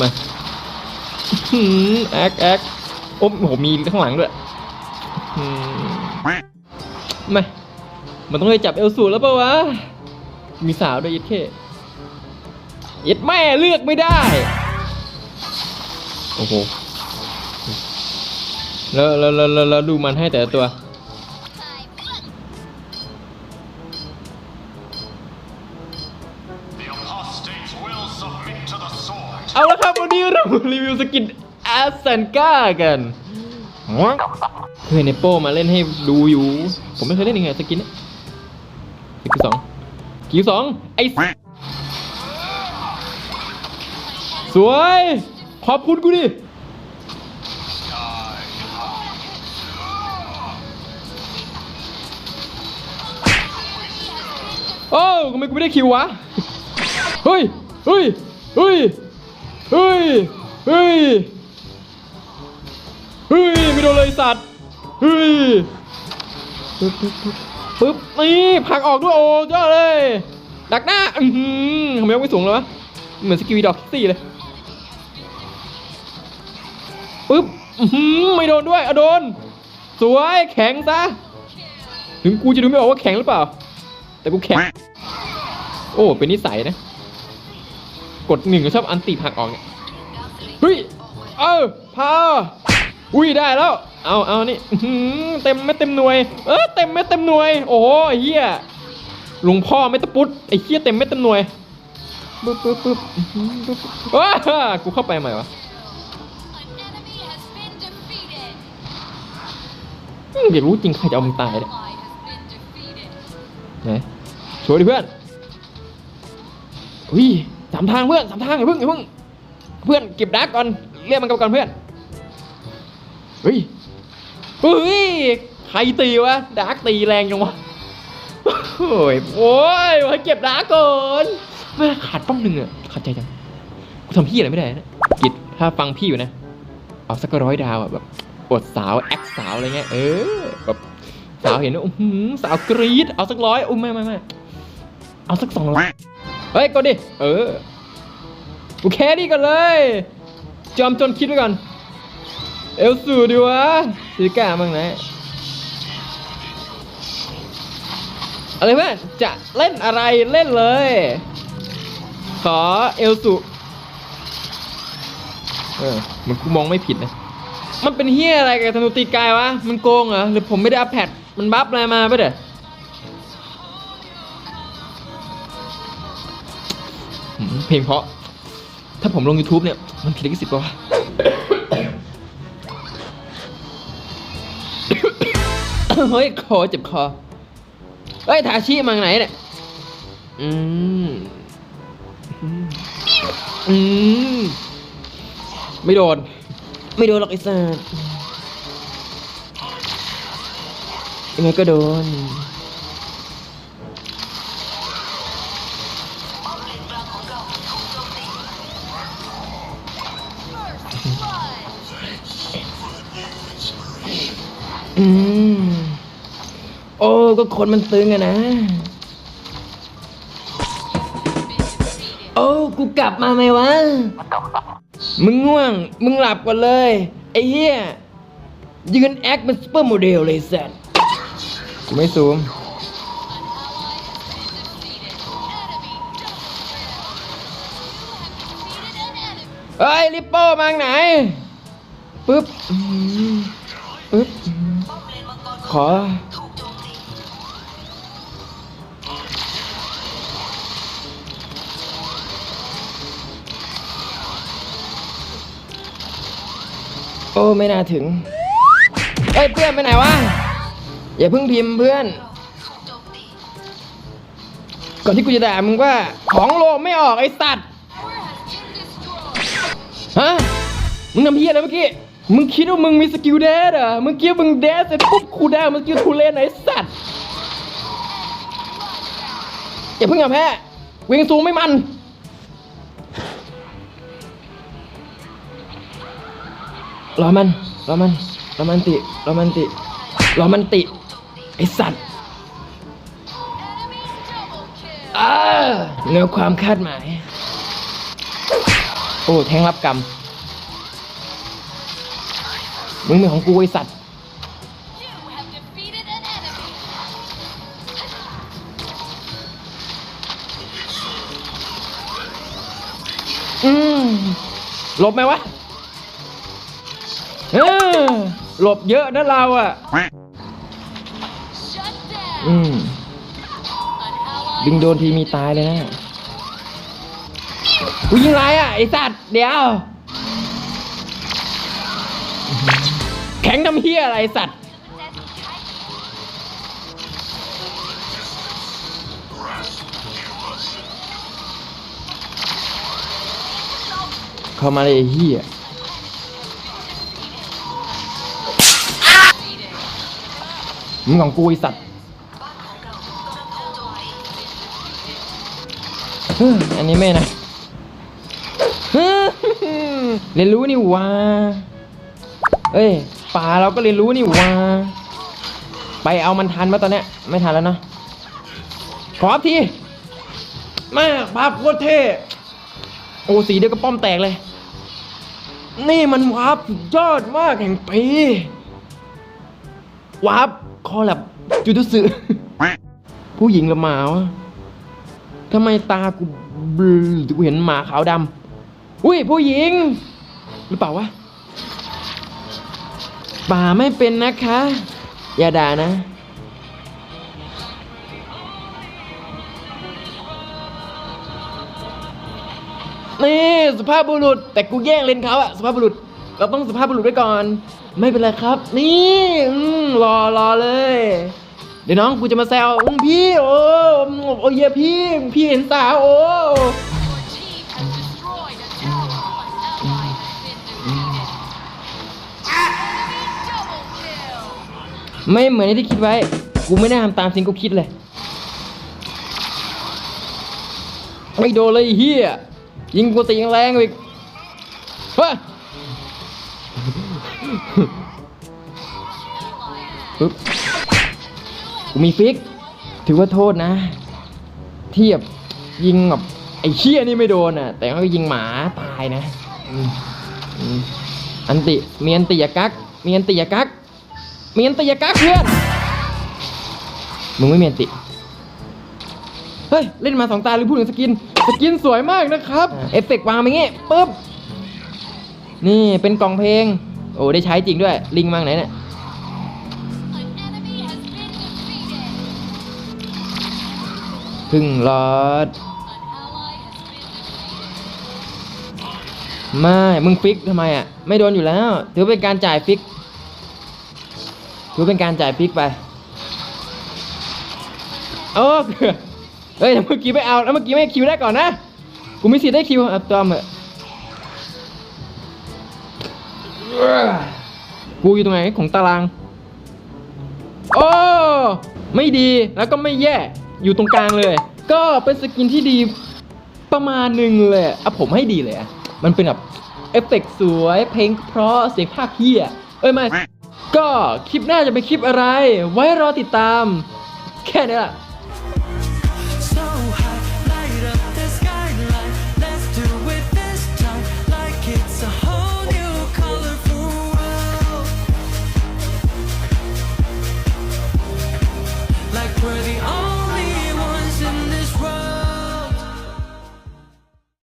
มาหืมแอ๊กแอ๊กโอ้โหมีข้างหลังด้วยอืมมามันต้องไปจับเอลสูแล้วปะวะ มีสาวด้วยเย็ดเข้เย็ดแม่เลือกไม่ได้ โอ้โหแล้วแล้วแล้วแล้วแล้วดูมันให้แต่ละตัว รามารีวิวสกินแอสเซนก้ากันเคยในโป้มาเล่นให้ดูอยู่ ผมไม่เคยเล่นยังไงสกินเนี่ยสกิลสองสกิลสองไอ้สสวย ขอบคุณกูดิโอ้ทำไมกูไม่ได้คิววะ เฮ้ย เฮ้ย เฮ้ย เฮ้ย เฮ้ย เฮ้ยไม่โดนเลยสัตว์ เฮ้ย ปึ๊บปึ๊บปึ๊บนี่ผักออกด้วยโอ้ยอดเลย ดักหน้า อือหือทำไมยกไม่สูงเลยวะ เหมือนสกิลดอกคิกซี่เลย ปึ๊บ อือหือไม่โดนด้วยอโดน สวยแข็งซะ ถึงกูจะดูไม่ออกว่าแข็งหรือเปล่า แต่กูแข็ง โอ้ เป็นนิสัยนะ กดหนึ่งชอบอันติผักออกเนี่ย ฮ้ยเออพาอุ้ยได้แล้ว เอาเอานี่เต็มไม่เต็มหน่วย เออเต็มไม่เต็มหน่วย โอ้โหไอ้เหี้ยหลวงพ่อไม่ตะปุดไอ้เหี้ยเต็มไม่เต็มหน่วยปึ๊บปึ๊บปึ๊บปึ๊บปึ๊บว้ากูเข้าไปใหม่วะ An enemy has been defeated. อืมอยากรู้จริงใครจะเอามึงตายเนี่ยไหนโชว์ดิเพื่อนอุ้ยสามทางเพื่อนสามทางอย่าเพิ่งอย่าเพิ่ง เพื่อนเก็บดาร์กก่อนเรียกมันกลับก่อนเพื่อนเฮ้ยเฮ้ยใครตีวะดาร์กตีแรงจังวะโอ้ยโอ้ยมาเก็บดาร์กก่อนแม่ขาดป้อมหนึ่งอะขาดใจจังกูทำพี่อะไรไม่ได้นะกิจถ้าฟังพี่อยู่นะเอาสักร้อยดาวอะแบบอดสาวแอคสาวอะไรเงี้ยเออแบบสาวเห็นว่าอื้อสาวกรี๊ดเอาสักร้อยอุ้ยไม่ไม่ไม่เอาสักสองร้อยเฮ้ยกดดิเออ กูแค่นี้ก่อนเลยจอมจนคิดไว้ก่อน เอลสูดีวะซื้อกล้าบ้างนะอะไรเพื่อนจะเล่นอะไรเล่นเลย ขอเอลสูเออมันกูมองไม่ผิดนะ มันเป็นเฮียอะไรกับธนูตีกายวะ มันโกงเหรอ หรือผมไม่ได้อัพแพดมันบัฟอะไรมาปะเด้อเพลงเพราะ ถ้าผมลง YouTube เนี่ย มันผิดลิขสิทธิ์ปะวะเฮ้ย คอเจ็บคอ เฮ้ย ทาชิมาไหนเนี่ย อืม อืมอืมไม่โดน ไม่โดนหรอกไอ้สัสยังไงก็โดน ก็คนมันตึงอะนะ โอ้กูกลับมาไหมวะ มึงง่วง มึงหลับก่อนเลย ไอ้เหี้ย ยืนแอคเป็นซูเปอร์โมเดลเลยสัตว์กูไม่ซูม เฮ้ยลิปโป้มาทางไหน ปึ๊บ ปึ๊บ ขอ โอ้ไม่น่าถึงเอ้ยเพื่อนไปไหนวะอย่าเพิ่งพิมพ์เพื่อน ก่อนที่กูจะด่ามึงว่าของโลไม่ออกไอ้สัตว์ฮะมึงทำเพี้ยอะไรเมื่อกี้มึงคิดว่ามึงมีสกิลเดสเหรอเมื่อกี้มึงเดสเสร็จปุ๊บคูลดาวน์มึงสกิลทูเลนไหนสัตว์อย่าเพิ่งอย่าแพ้เวงสูงไม่มัน รอมัน รอมัน รอมันติ รอมันติ รอมันติ ไอสัตว์ Enemy double kill. อ่าเหนือความคาดหมาย โอ้แทงรับกรรม มึงเป็นของกูไอสัตว์ อืมหลบไหมวะ อหลบเยอะนะเราอะ อืม ดึงโดนทีมีตายเลยนะกูยิงไรอะ ไอสัตว์ เดี๋ยว แข็งทำเฮียอะไรสัตว์เข้ามาเลยเฮีย มึงของกูไอสัตว์อันนี้ไม่นะเรียนรู้นี่หว่าเอ้ยป่าเราก็เรียนรู้นี่หว่าไปเอามันทันมาตอนเนี้ยไม่ทันแล้วนะขอทีแม่ปาบโคตรเท่โอ้สีเดียวกับป้อมแตกเลย นี่มันวาร์ปยอดมากแห่งปีวาร์ป คอแลบจุดสึผู้หญิงหรือหมาวะทำไมตากูบลกูเห็นหมาขาวดำอุ้ยผู้หญิง หรือเปล่าวะป่าไม่เป็นนะคะ อย่าด่านะ นี่สุภาพบุรุษ แต่กูแย่งเลนเขาอะสุภาพบุรุษ เราต้องสุภาพบุรุษไว้ก่อน ไม่เป็นไรครับ นี่รอรอเลย เดี๋ยวน้องกูจะมาแซวพี่โอ้โอ้เยพี่ พี่เห็นสาวโอ้ไม่เหมือนที่คิดไว้ กูไม่ได้ทำตามสิ่งกูคิดเลย ไม่โดนเลยเฮียยิงกูตีแรงอีกเฮ้ย ปึ๊บกูมีฟิก ถือว่าโทษนะ เทียบยิงแบบไอ้เชี่ยนี่ไม่โดนอะ แต่ก็ยิงหมาตายนะอันติมีอันติยากักมีอันติยากักมีอันติยากักเพื่อน มึงไม่มีอันติ เฮ้ย เล่นมาสองตาหรือพูดถึงสกิน สกินสวยมากนะครับ เอฟเฟกต์วางไปงี้ปุ๊บ นี่เป็นกล่องเพลง โอ้ได้ใช้จริงด้วย ลิงก์มาไหนเนี่ยพึ่งหลอดไม่ มึงฟิกทำไมอะ ไม่โดนอยู่แล้ว ถือเป็นการจ่ายฟิก ถือเป็นการจ่ายฟิกไปโอ้เกือบเฮ้ยแต่เมื่อกี้ไม่เอา แล้วเมื่อกี้ไม่คิวได้ก่อนนะ กูมีสิทธิ์ได้คิวเอาตัวมเถอะ กูอยู่ตรงไหนของตาราง โอ้ ไม่ดีแล้วก็ไม่แย่ อยู่ตรงกลางเลย ก็เป็นสกินที่ดีประมาณหนึ่งเลยอะอะผมให้ดีเลยอะมันเป็นแบบเอฟเฟกต์สวย เพลงเพราะเสียงภาคเฮียเอ้ยไม่ก็คลิปหน้าจะเป็นคลิปอะไร ไว้รอติดตาม แค่นี้แหละ